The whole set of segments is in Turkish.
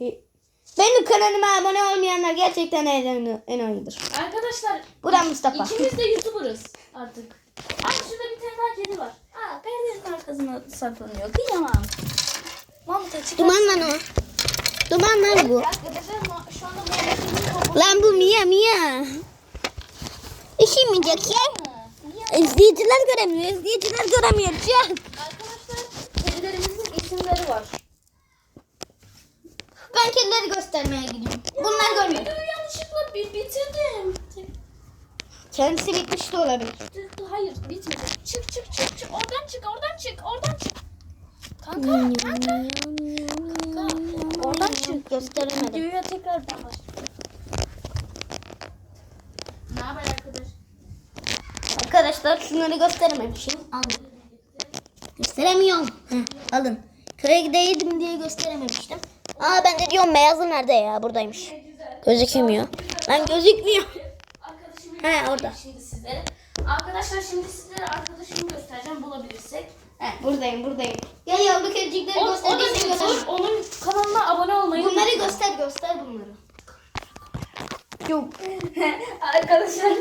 E, Benim kanalıma abone olmayanlar gerçekten en, en oyundur. Arkadaşlar Bu da Mustafa. ikimiz de YouTuber'ız artık. Aa şurada bir tane daha kedi var. Aa perdenin arkasına saklanıyor. Kıyamam. Mahmut'a çıkar. Duman lan o. Duman lan bu. Şu anda Muhammed'in topu. Lan bu Mia Mia. İşemeyecek ya. İzleyiciler göremiyor. İzleyiciler göremiyor. Arkadaşlar kedilerimizin isimleri var. Ben kedileri göstermeye gidiyorum. Bunlar görmüyor. Videoyu yanlışlıkla bir bitirdim. Kendisi bitmiş de olabilir. Hayır bitmedi. Çık çık çık çık. Oradan çık oradan çık oradan çık. Kanka kanka. Kanka. Oradan çık. Gösteremedim. Videoya tekrar baş. Ne haber arkadaş? Arkadaşlar şunları gösterememişim. Aldım. Gösteremiyorum. Heh, alın. Köye gideydim diye gösterememiştim. Aa ben de diyorum beyazı nerede ya? Buradaymış. Gözükmüyor. Lan gözükmüyor. He, orada. Şimdi sizlere. Arkadaşlar şimdi sizlere arkadaşımı göstereceğim bulabilirsek. He, buradayım buradayım. Gel yavru kedicikleri O, o da göster. YouTuber. Onun kanalına abone olmayı Bunları göster göster bunları. Yok. Arkadaşlar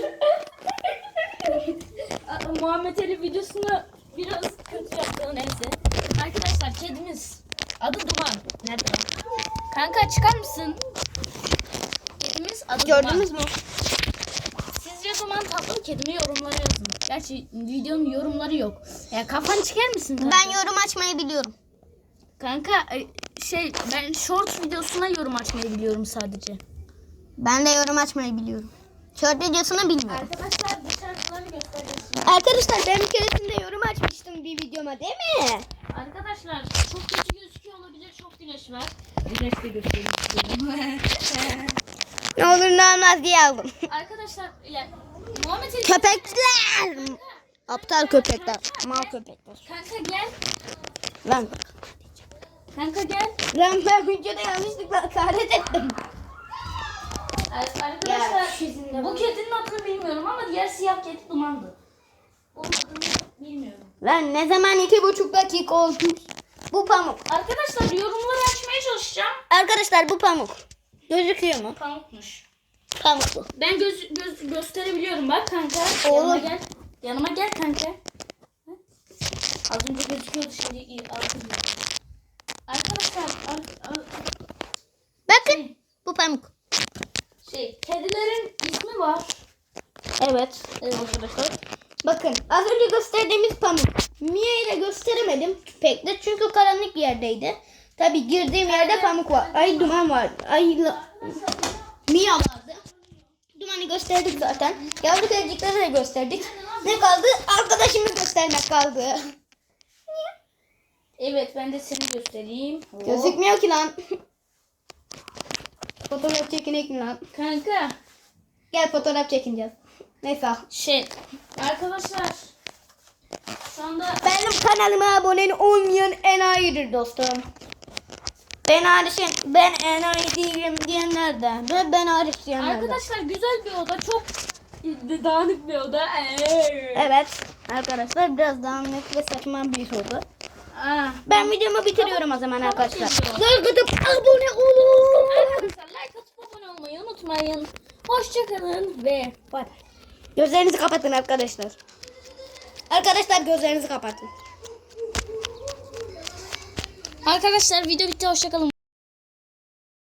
Muhammed Ali videosunu biraz kötü yaptı neyse. Arkadaşlar kedimiz adı Duman. Nerede? Kanka çıkar mısın? Kedimiz adı Gördünüz Duman. mü? Sizce Duman tatlı mı kedi mi yorumlara yazın. Gerçi videonun yorumları yok. Ya kafan çıkar mısın? kanka? Ben yorum açmayı biliyorum. Kanka e, şey ben short videosuna yorum açmayı biliyorum sadece. Ben de yorum açmayı biliyorum. Short videosunu bilmiyorum. Arkadaşlar bu şarkıları göstereceğiz. Arkadaşlar ben bir keresinde yorum açmıştım bir videoma değil mi? Arkadaşlar çok. Çok güneş var. Güneş de gösteriyor. Ne olur ne olmaz diye aldım. Arkadaşlar ya, Muhammed Ali Köpekler. Aptal köpekler. Mal köpekler. Kanka gel. Lan. Kanka gel. Lan ben videoda yanlışlıkla hakaret ettim. Ar- Ya, Arkadaşlar sizinle bu kedinin adını bilmiyorum ama diğer siyah kedi dumandı. Onun adını bilmiyorum. Lan ne zaman iki buçuk dakika oldu. Bu pamuk. Arkadaşlar yorumları açmaya çalışacağım. Arkadaşlar bu pamuk. Gözüküyor mu? Pamukmuş. Pamuk bu. Ben göz, göz gösterebiliyorum bak kanka. Oğlum. Yanıma gel. Yanıma gel kanka. Az önce gözüküyordu şimdi iyi altı Arkadaşlar ar- ar- Bakın. Bu pamuk. şey kedilerin ismi var. Evet. Evet arkadaşlar. Bakın az önce gösterdiğimiz pamuk. Mia ile gösteremedim pek de çünkü karanlık bir yerdeydi. Tabi girdiğim yerde pamuk var. Ay duman var. Ay la- Mia vardı. Dumanı gösterdik zaten. Yavru kedicikleri de gösterdik. Ne kaldı? Arkadaşımı göstermek kaldı. Evet ben de seni göstereyim. Gözükmüyor ki lan. fotoğraf çekinek mi lan? Kanka Gel fotoğraf çekineceğiz. Neyse. şey arkadaşlar şu anda Benim kanalıma abone olmayan enayidir dostum. Ben hariçim, ben enayi değilim diyenlerden ve ben hariç diyenlerden. arkadaşlar güzel bir oda çok dağınık bir oda. Evet arkadaşlar biraz dağınık ve saçma bir oldu. Aa. Ben videomu bitiriyorum o zaman arkadaşlar. Like atıp abone olun. Arkadaşlar like atıp abone olmayı unutmayın. Hoşçakalın ve bay bay. Gözlerinizi kapatın arkadaşlar. Arkadaşlar gözlerinizi kapatın. Arkadaşlar video bitti hoşçakalın.